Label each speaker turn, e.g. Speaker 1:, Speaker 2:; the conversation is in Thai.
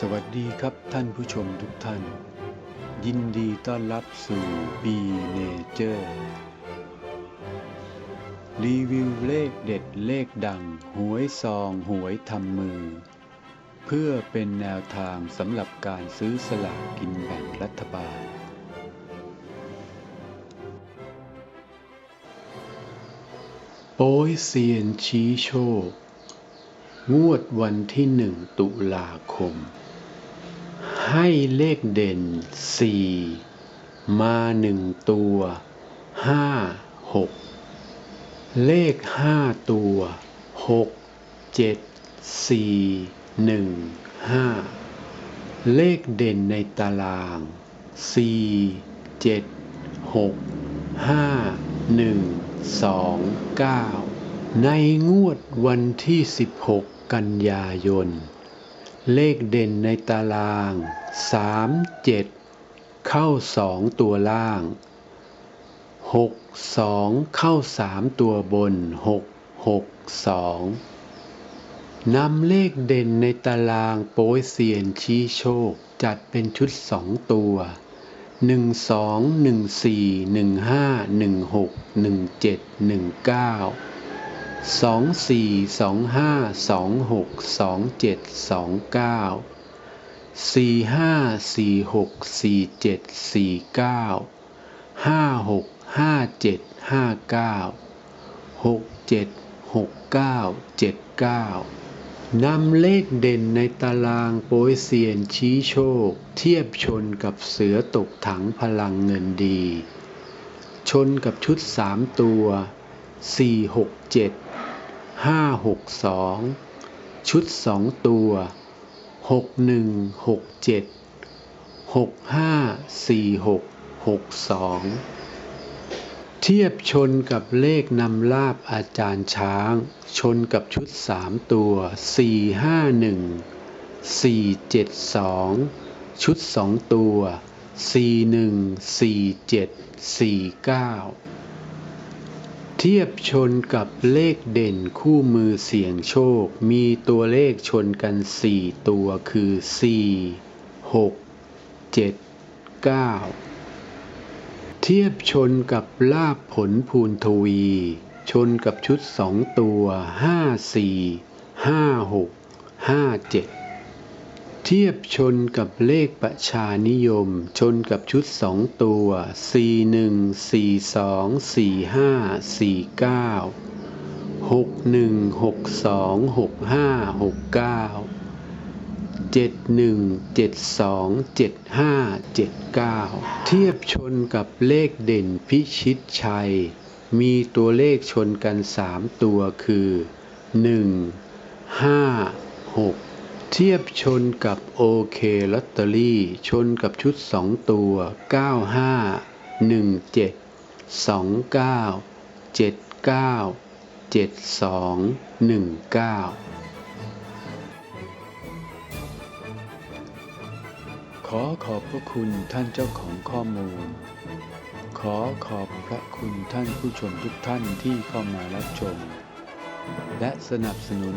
Speaker 1: สวัสดีครับท่านผู้ชมทุกท่าน ยินดีต้อนรับสู่ B Nature รีวิวเลขเด็ดเลขดัง หวยซองหวยทำมือ เพื่อเป็นแนวทางสำหรับการซื้อสลากกินแบ่งรัฐบาล โป้ยเซียนชี้โชค งวดวันที่หนึ่งตุลาคม ให้เลขเด่นสี่มาหนึ่งตัวห้าหกเลขห้าตัวหกเจ็ดสี่หนึ่งห้าเลขเด่นในตารางสี่เจ็ดหกห้าหนึ่งสองเก้าในงวดวันที่16กันยายน เลขเด่นในตาราง 3 7 เข้า 2 ตัวล่าง 6 2 เข้า 3 ตัวบน 6 6 2 นำเลขเด่นในตารางโป้ยเซียนชี้โชค จัดเป็นชุด 2 ตัว 1 2 1 4 1 5 1 6 1 7 1 9 สองสี่สองห้าสองหกสองเจ็ดสองเก้าสี่ห้าสี่หกสี่เจ็ดสี่เก้าห้าหกห้าเจ็ดห้าเก้าหกเจ็ดหกเก้าเจ็ดเก้านำเลขเด่นในตารางโปยเซียนชี้โชค เทียบชนกับเสือตกถังพลังเงินดี ชนกับชุดสามตัวสี่หกเจ็ด ห้าหกสองชุดสองตัวหกหนึ่งหกเจ็ดหกห้าสี่หกหกสองเทียบชนกับเลขนำลาบอาจารย์ช้าง ชนกับชุดสามตัวสี่ห้าหนึ่งสี่เจ็ดสองชุดสองตัวสี่หนึ่งสี่เจ็ดสี่เก้า ทียบชนกับเลขเด่นคู่มือเสี่ยงโชค มีตัวเลขชนกัน 4 ตัวคือ 4 6 7 9 เทียบชนกับลาบผลภูนทวี ชนกับชุด 2 ตัว 5 4 5 6 5 7 เทียบชนกับเลขประชานิยม ชนกับชุดสองตัว 41 42 45 49 61 62 65 69 71 72 75 79 เทียบชนกับเลขเด่นพิชิตชัย มีตัวเลขชนกัน 3 ตัวคือ 1 5 6 เทียบชนกับโอเคลอตเตอรี่ ชนกับชุด 2 ตัว 95 17 29 79 72 19 ขอขอบพระคุณท่านเจ้าของข้อมูล ขอขอบพระคุณท่านผู้ชมทุกท่านที่เข้ามารับชม และสนับสนุน